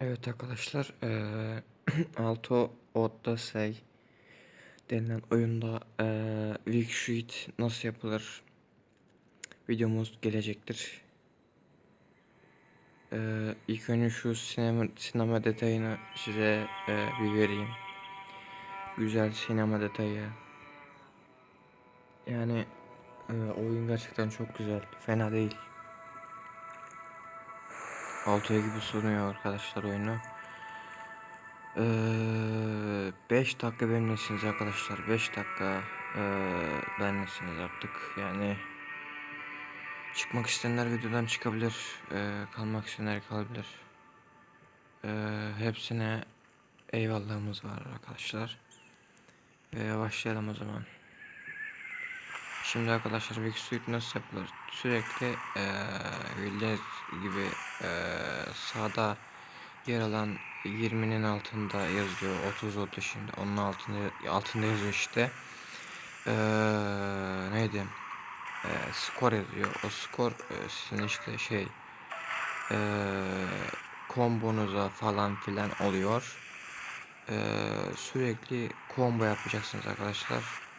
Evet arkadaşlar, eee Alto Odyssey denilen oyunda eee Weak Sheet nasıl yapılır videomuz gelecektir. Eee ilk önce şu sinema, sinema detayını size eee, bir vereyim. Güzel sinema detayı. Yani eee, oyun gerçekten çok güzel, fena değil. Alto'ya gibi sunuyor arkadaşlar oyunu. 5 dakika benimlesiniz arkadaşlar. 5 dakika eee benimlesiniz artık. Yani çıkmak isteyenler videodan çıkabilir. eee, kalmak isteyenler kalabilir. Eee, hepsine eyvallahımız var arkadaşlar. Ve başlayalım o zaman. Şimdi arkadaşlar Big Suite nasıl yapılır? Sürekli eee bildiğiniz gibi eee sağda yer alan 20'nin altında yazıyor 30 30 şimdi onun altında altında yazıyor işte. Eee neydi? Eee skor yazıyor. O skor sizin işte şey eee kombonuza falan filan oluyor. Eee sürekli combo yapacaksınız arkadaşlar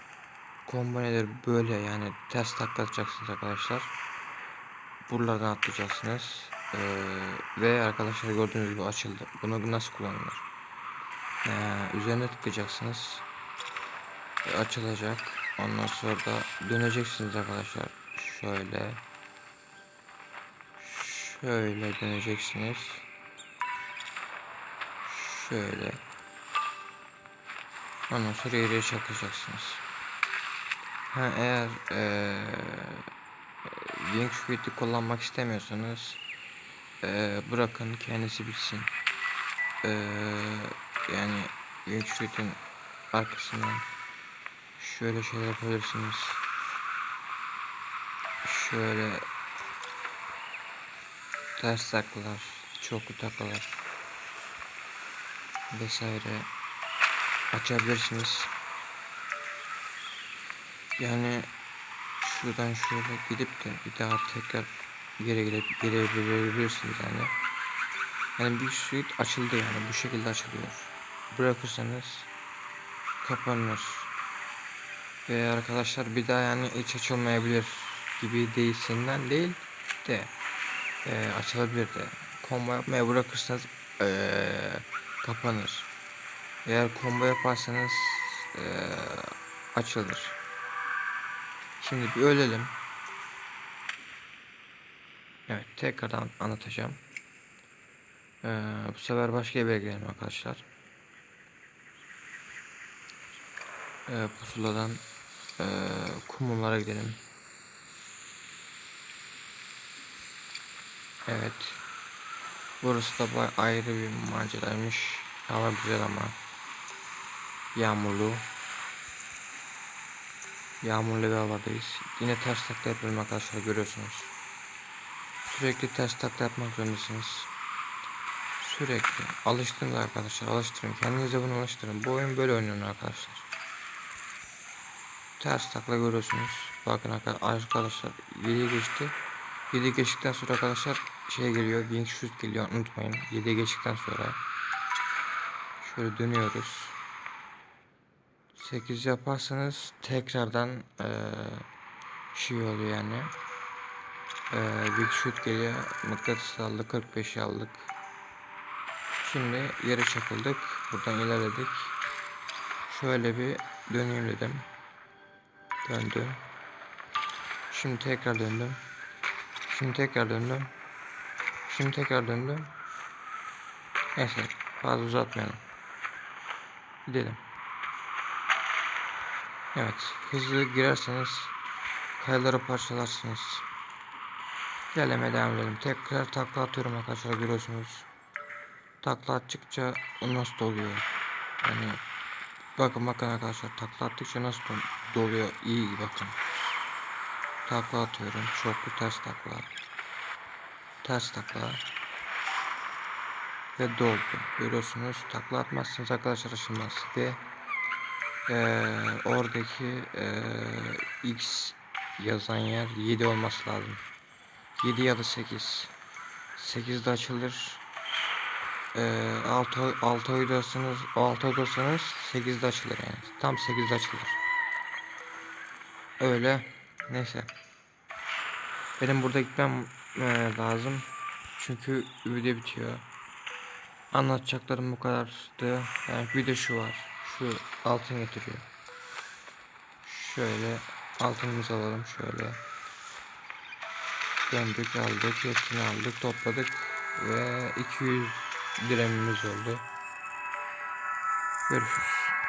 combo nedir böyle yani ters taklatacaksınız arkadaşlar buralardan atlayacaksınız ee, ve arkadaşlar gördüğünüz gibi açıldı. Bunu nasıl kullanılır? Ee, üzerine tıklayacaksınız. Ve açılacak. Ondan sonra da döneceksiniz arkadaşlar. Şöyle. Şöyle döneceksiniz. Şöyle. Ondan sonra yere çakacaksınız. Ha eğer ee, Wing Squid'i kullanmak istemiyorsanız ee, bırakın kendisi bitsin. Ee, yani Wingsuit'in arkasından şöyle şeyler yapabilirsiniz. Şöyle ters taklar, çoklu taklar vesaire açabilirsiniz. Yani şuradan şöyle gidip de bir daha tekrar geri gelip gelebilirsiniz yani. Yani bir suite açıldı yani bu şekilde açılıyor. Bırakırsanız kapanır. Ve arkadaşlar bir daha yani hiç açılmayabilir gibi değilsinden değil de e, açılabilir de. Combo yapmaya bırakırsanız e, kapanır. Eğer combo yaparsanız e, açılır. Şimdi bir ölelim. Evet tekrardan anlatacağım. Ee, bu sefer başka bir yere gidelim arkadaşlar. Ee, pusuladan e, kumullara gidelim. Evet. Burası da ayrı bir maceraymış. Hava güzel ama. Yağmurlu. Yağmurlu bir havadayız. Yine ters takla yapıyorum arkadaşlar görüyorsunuz. Sürekli ters takla yapmak zorundasınız. Sürekli. Alıştınız arkadaşlar. Alıştırın. Kendinize bunu alıştırın. Bu oyun böyle oynanır arkadaşlar. Ters takla görüyorsunuz. Bakın arkadaşlar 7 geçti. 7 geçtikten sonra arkadaşlar şey geliyor. Wing shoot geliyor. Unutmayın. 7 geçtikten sonra şöyle dönüyoruz. 8 yaparsanız tekrardan ee, şey oluyor yani. Ee, Big Shoot geliyor. Mıknatıs aldık. 45 aldık. Şimdi yere çakıldık. Buradan ilerledik. Şöyle bir döneyim dedim. Döndüm. Şimdi tekrar döndüm. Şimdi tekrar döndüm. Şimdi tekrar döndüm. Neyse fazla uzatmayalım. Gidelim. Evet hızlı girerseniz kayaları parçalarsınız. İlerlemeye devam edelim. Tekrar takla atıyorum arkadaşlar görüyorsunuz. Takla attıkça nasıl doluyor. Yani bakın bakın arkadaşlar takla attıkça nasıl doluyor. İyi bakın. Takla atıyorum. Çoklu ters takla. Ters takla. Ve doldu. Görüyorsunuz. Takla atmazsınız arkadaşlar aşılmaz. Ve ee, oradaki ee, X yazan yer 7 olması lazım. 7 ya da 8. 8'de açılır. Ee, 6 6 oydasınız 6 oydasınız 8'de açılır yani. Tam 8'de açılır. Öyle. Neyse. Benim burada gitmem e, lazım. Çünkü video bitiyor. Anlatacaklarım bu kadardı. Yani bir de şu var. Şu altın getiriyor. Şöyle altınımızı alalım şöyle. Döndük aldık hepsini aldık topladık ve 200 diremimiz oldu. Görüşürüz.